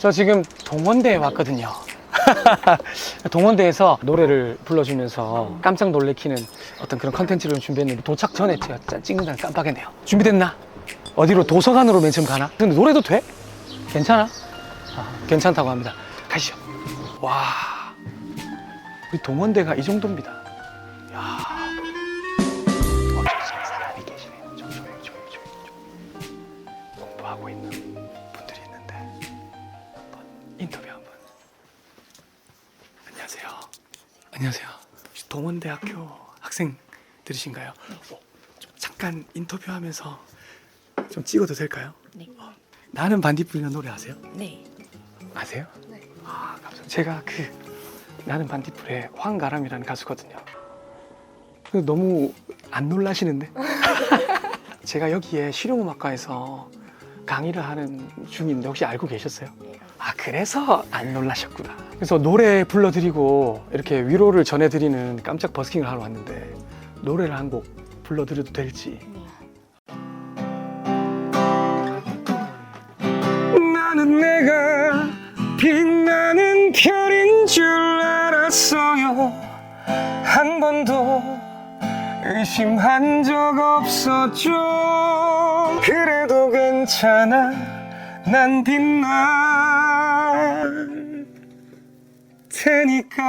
저 지금 동원대에 왔거든요. 동원대에서 노래를 불러주면서 깜짝 놀래키는 어떤 그런 컨텐츠를 준비했는데 도착 전에 제가 짠 찍는다는 깜빡했네요. 준비됐나? 어디로 도서관으로 맨 처음 가나? 근데 노래도 돼? 괜찮아? 아, 괜찮다고 합니다. 가시죠. 와, 우리 동원대가 이 정도입니다. 안녕하세요. 혹시 동원대학교 학생들이신가요? 어, 좀 잠깐 인터뷰하면서 좀 찍어도 될까요? 네. 나는 반딧불이라는 노래 아세요? 네. 아세요? 네. 아, 감사합니다. 제가 그 나는 반딧불의 황가람이라는 가수거든요. 근데 너무 안 놀라시는데? 제가 여기에 실용음악과에서 강의를 하는 중인데 혹시 알고 계셨어요? 아, 그래서 안 놀라셨구나. 그래서 노래 불러드리고 이렇게 위로를 전해드리는 깜짝 버스킹을 하러 왔는데 노래를 한 곡 불러드려도 될지. 나는 내가 빛나는 별인 줄 알았어요 한 번도 의심한 적 없었죠 그래도 괜찮아 난 빛날 테니까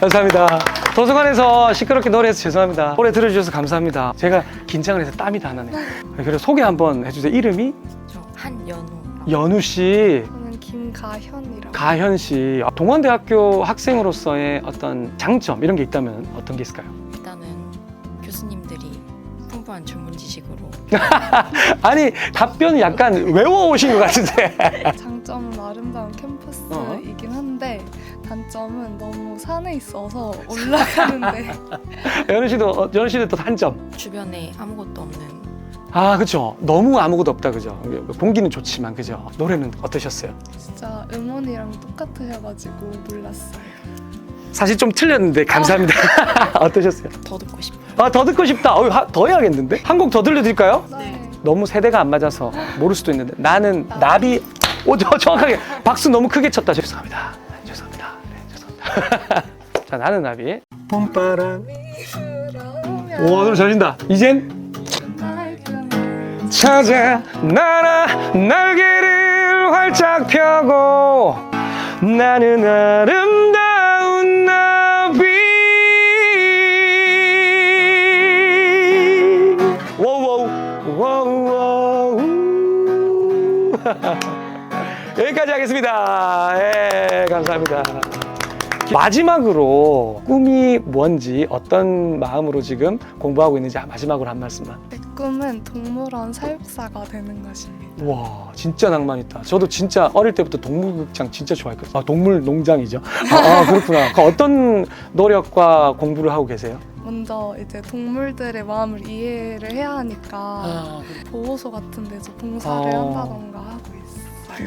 감사합니다. 도서관에서 시끄럽게 노래해서 죄송합니다. 노래 들어주셔서 감사합니다. 제가 긴장을 해서 땀이 다 나네요. 그래서 소개 한번 해주세요. 이름이 저 한연우. 연우 씨, 저는 김가현이라고 가현 씨. 동원대학교 학생으로서의 어떤 장점 이런 게 있다면 어떤 게 있을까요? 아니 답변이 약간 외워오신 것 같은데. 장점은 아름다운 어. 캠퍼스이긴 한데 단점은 너무 산에 있어서 올라가는데 연우 씨도 어, 연우 씨도 또 단점. 주변에 아무것도 없는 아 그죠. 너무 아무것도 없다 그죠. 공기는 좋지만 그죠. 노래는 어떠셨어요? 진짜 음원이랑 똑같으셔가지고 몰랐어요. 사실 좀 틀렸는데 감사합니다. 어떠셨어요? 더 듣고 싶어요. 아 더 듣고 싶다. 어, 하- 더 해야겠는데? 한 곡 더 들려드릴까요? 네. 너무 세대가 안 맞아서 모를 수도 있는데 나는 나비 오 저, 정확하게 박수 너무 크게 쳤다 죄송합니다 네, 죄송합니다 네, 죄송합니다 자 나는 나비 봄바람 오 노래 잘진다 이젠 찾아 날아 날개를 활짝 펴고 나는 아름다운 여기까지 하겠습니다 예 감사합니다 마지막으로 꿈이 뭔지 어떤 마음으로 지금 공부하고 있는지 마지막으로 한 말씀만 내 꿈은 동물원 사육사가 되는 것입니다. 와 진짜 낭만 있다. 저도 진짜 어릴 때부터 동물극장 진짜 좋아했거든요. 아 동물 농장이죠. 아, 아, 그렇구나. 그 어떤 노력과 공부를 하고 계세요? 먼저 이제 동물들의 마음을 이해를 해야 하니까 아, 보호소 같은 데서 봉사를 어. 한다던가.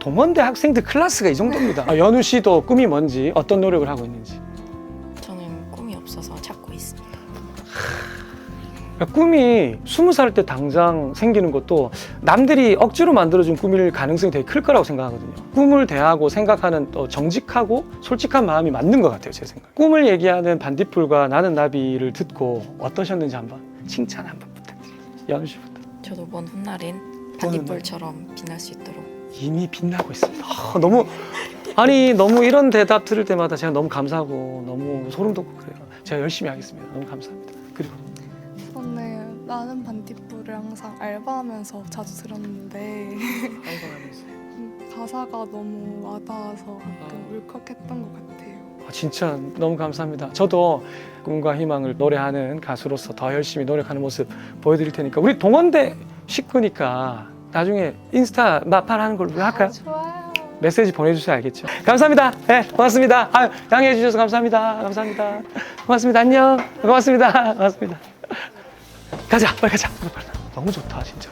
동원대 학생들 클래스가 이 정도입니다. 아, 연우 씨도 꿈이 뭔지 어떤 노력을 하고 있는지. 저는 꿈이 없어서 찾고 있습니다. 그러니까 꿈이 스무 살 때 당장 생기는 것도 남들이 억지로 만들어준 꿈일 가능성이 되게 클 거라고 생각하거든요. 꿈을 대하고 생각하는 또 정직하고 솔직한 마음이 맞는 것 같아요, 제 생각. 꿈을 얘기하는 반딧불과 나는 나비를 듣고 어떠셨는지 한번 칭찬 한번 부탁드립니다. 연우 씨부터. 저도 먼 훗날엔 훗날. 반딧불처럼 빛날 수 있도록 이미 빛나고 있습니다. 아, 너무 아니 너무 이런 대답 들을 때마다 제가 너무 감사하고 너무 소름 돋고 그래요. 제가 열심히 하겠습니다. 너무 감사합니다. 그리고 저는 나는 반딧불을 항상 알바하면서 자주 들었는데 가사가 너무 와닿아서 가끔 울컥했던 것 같아요. 아, 진짜 너무 감사합니다. 저도 꿈과 희망을 노래하는 가수로서 더 열심히 노력하는 모습 보여드릴 테니까 우리 동원대 식구니까 나중에 인스타 마팔하는 걸로 할까요? 좋아요. 메시지 보내주셔야 알겠죠. 감사합니다. 네, 고맙습니다. 아, 양해해 주셔서 감사합니다. 감사합니다. 고맙습니다. 안녕. 고맙습니다. 고맙습니다. 가자, 빨리 가자. 빨리. 너무 좋다, 진짜.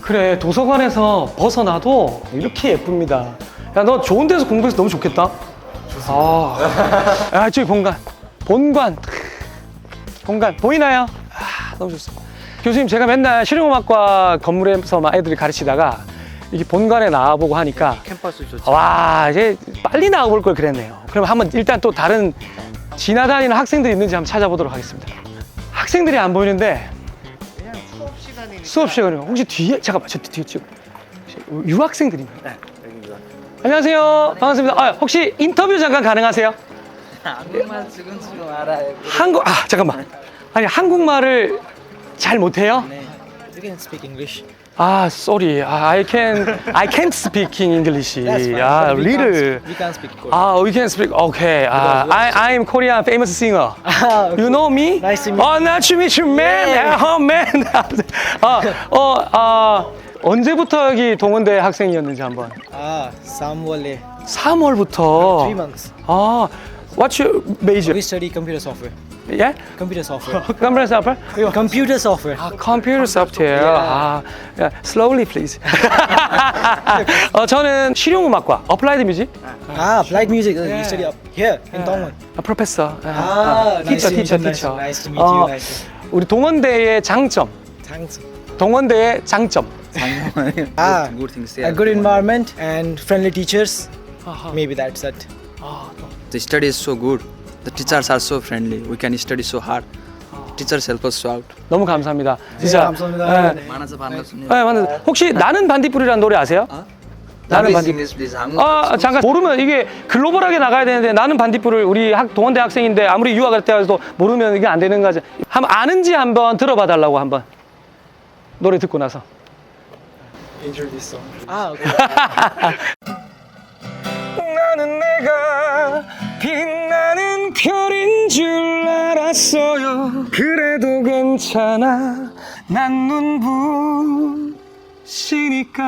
그래, 도서관에서 벗어나도 이렇게 예쁩니다. 야, 너 좋은 데서 공부해서 너무 좋겠다. 아, 야, 저기 본관. 본관. 본관. 보이나요? 아, 너무 좋습니다. 교수님, 제가 맨날 실용음악과 건물에서 막 애들이 가르치다가 이게 본관에 나와보고 하니까 캠퍼스 좋죠. 와 이제 빨리 나와볼 걸 그랬네요. 그럼 한번 일단 또 다른 지나다니는 학생들이 있는지 한번 찾아보도록 하겠습니다. 학생들이 안 보이는데 그냥 수업 시간이니까. 수업 시간에 혹시 뒤에 잠깐만 저 뒤에 지금 유학생들인가요? 네. 안녕하세요. 반갑습니다. 아, 혹시 인터뷰 잠깐 가능하세요? 한국말 지금 지금 알아요. 한국 아 잠깐만 아니 한국말을 잘 못해요? 네. You can speak English. 아 sorry 아, I can I can't speak in English That's fine. 아 but we can't little sp- We can speak Korean. 아 we can speak okay 아 I I'm Korean famous singer Ah, You know me? Nice to meet Oh, nice to meet you, man. Yeah. Oh, man. 아, 어, 아, 언제부터 여기 동원대 학생이었는지 한번. Ah, Samwale. 3월부터. Three months. 아, what's your major? We study computer software. Yeah? Computer software. Computer software? computer software. 아, computer software. 아, yeah. slowly please. 어, 저는 실용음악과, applied music, Ah, applied music. uh, You study up here in Dongwon. 아, professor. Ah, 티처, nice to meet 티처, you, nice- 티처. nice to meet you, 어, nice 우리 동원대의 장점, Thanks. 동원대의 장점. Ah, good things a good environment and friendly teachers. Maybe that's it. The study is so good. The teachers are so friendly. We can study so hard. Teachers help us so out. 너무 감사합니다. 네, 진짜. 감사합니다. 네. 만나서 반갑습니다. 네, 맞는 혹시 나는 반딧불이라는 노래 아세요? 나는 반딧불. English, please. 한국 아 잠깐 모르면 이게 글로벌하게 나가야 되는데 나는 반딧불을 우리 학, 동원대 학생인데 아무리 유학을 때와도 모르면 이게 안 되는 거죠. 한번 아는지 한번 들어봐 달라고 한번 노래 듣고 나서. Introduce song. 줄 알았어요. 그래도 괜찮아. 난 눈부시니까.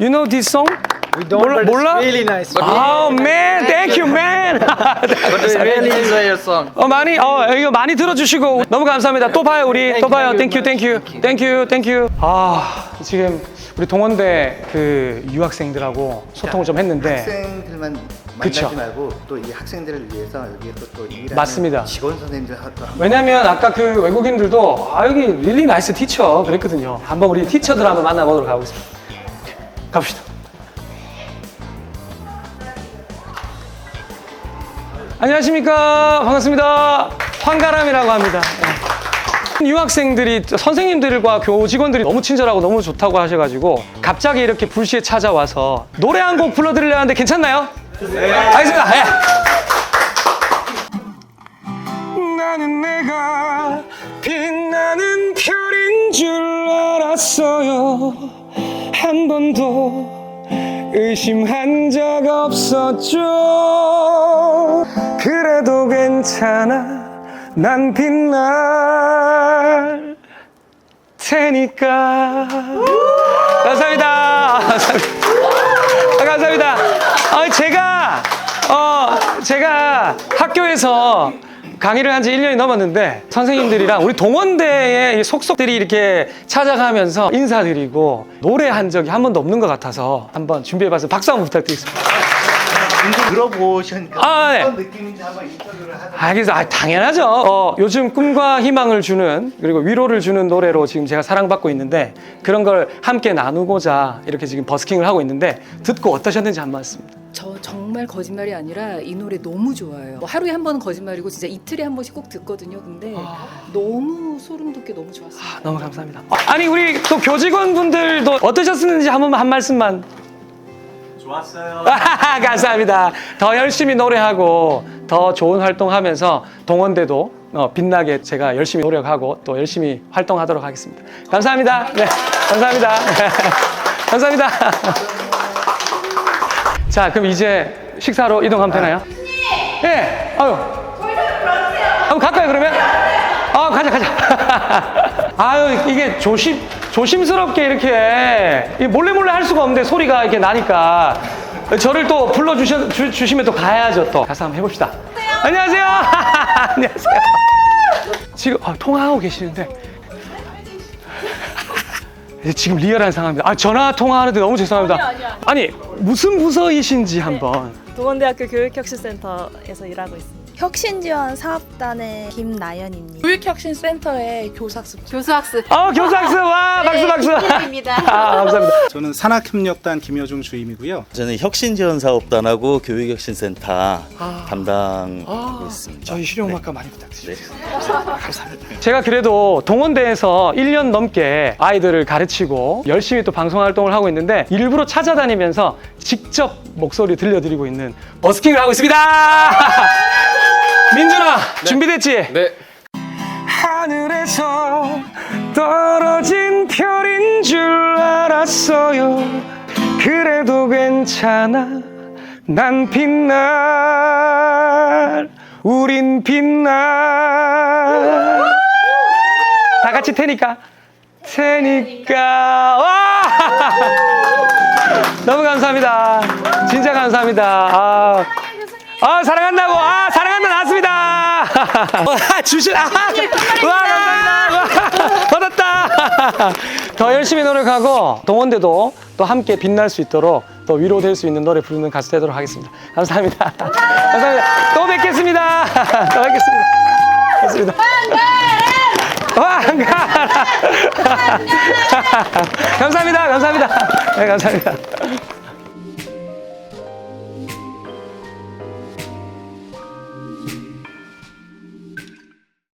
You know this song? We don't, 몰라- 몰라? really nice. Oh man, thank you man. Really enjoy your song. 어 많이 어 이거 많이 들어주시고 너무 감사합니다. 또 봐요 우리 또 봐요. 땡큐 땡큐 땡큐 땡큐. 아 지금 우리 동원대 그 유학생들하고 소통을 좀 했는데 학생들만. 만나지 말고 또 이 학생들을 위해서 여기에서 또 일하는 맞습니다. 직원 선생님들하고 한번 왜냐면 아까 그 외국인들도 아 여기 릴리 나이스 티처 그랬거든요. 한번 우리 티처들 한번 만나보도록 하겠습니다. 갑시다. 안녕하십니까 반갑습니다. 황가람이라고 합니다. 네. 유학생들이 선생님들과 교직원들이 너무 친절하고 너무 좋다고 하셔가지고 갑자기 이렇게 불시에 찾아와서 노래 한 곡 불러드리려 하는데 괜찮나요? 네. 알겠습니다. 예. 나는 내가 빛나는 별인 줄 알았어요. 한 번도 의심한 적 없었죠. 그래도 괜찮아. 난 빛날 테니까. 감사합니다. 감사합니다. 아, 감사합니다. 아, 제가, 어, 제가 학교에서 강의를 한 지 1년이 넘었는데 선생님들이랑 우리 동원대의 이 속속들이 이렇게 찾아가면서 인사드리고 노래한 적이 한 번도 없는 것 같아서 한번 준비해봤어요. 박수 한번 부탁드리겠습니다. 인터 들어보시니까 아, 네. 어떤 느낌인지 한번 인터뷰를 하도록 알겠어. 아, 당연하죠. 어, 요즘 꿈과 희망을 주는 그리고 위로를 주는 노래로 지금 제가 사랑받고 있는데 그런 걸 함께 나누고자 이렇게 지금 버스킹을 하고 있는데 듣고 어떠셨는지 한 말씀. 저 정말 거짓말이 아니라 이 노래 너무 좋아요. 뭐 하루에 한 번은 거짓말이고 진짜 이틀에 한 번씩 꼭 듣거든요. 근데 너무 소름 돋게 너무 좋았어요. 아, 너무 감사합니다. 어, 아니 우리 또 교직원분들도 어떠셨는지 한 번만 한 말씀만. 좋았어요. 감사합니다. 더 열심히 노래하고 더 좋은 활동하면서 동원대도 어, 빛나게 제가 열심히 노력하고 또 열심히 활동하도록 하겠습니다. 감사합니다. 네, 감사합니다. 감사합니다. 자, 그럼 이제 식사로 이동하면 되나요? 예. 아유. 한번 갈까요 그러면? 아 가자 가자. 아유 이게 조심 조심스럽게 이렇게 이 몰래 몰래 할 수가 없는데 소리가 이렇게 나니까 저를 또 불러 주시, 주, 주시면 또 가야죠 또 가서 한번 해봅시다. 안녕하세요. 안녕하세요. 지금 아, 통화하고 계시는데 지금 리얼한 상황입니다. 아 전화 통화하는데 너무 죄송합니다. 아니 무슨 부서이신지 한번. 동원대학교 교육혁신센터에서 일하고 있습니다. 혁신지원 사업단의 김나연입니다. 교육혁신센터의 교사습 교수학습 어, 교수학습! 와, 박수, 박수! 입니다. 아, 감사합니다. 저는 산학협력단 김효중 주임이고요. 저는 혁신지원사업단하고 교육혁신센터 아. 담당하고 아, 있습니다. 저희 실용음악과 많이 부탁드립니다. 네. 제가 그래도 동원대에서 1년 넘게 아이들을 가르치고 열심히 또 방송 활동을 하고 있는데 일부러 찾아다니면서 직접 목소리 들려드리고 있는 버스킹을 하고 있습니다. 민준아, 준비됐지? 네. 하늘에서 떨어진 별인 줄 알았어요. 그래도 괜찮아. 난 빛날, 우린 빛날. 다 같이 테니까. 테니까. 와! 너무 감사합니다. 진짜 감사합니다. 아. 아 사랑한다고. 아 사랑한다 나왔습니다. 아 주실 아, 와 감사합니다. 와, 받았다. 더 열심히 노력하고 동원대도 또 함께 빛날 수 있도록 또 위로될 수 있는 노래 부르는 가수 되도록 하겠습니다. 감사합니다. 감사합니다. 또 뵙겠습니다. 또 뵙겠습니다. 고맙습니다. 왕가라! 감사합니다. 감사합니다. 네 감사합니다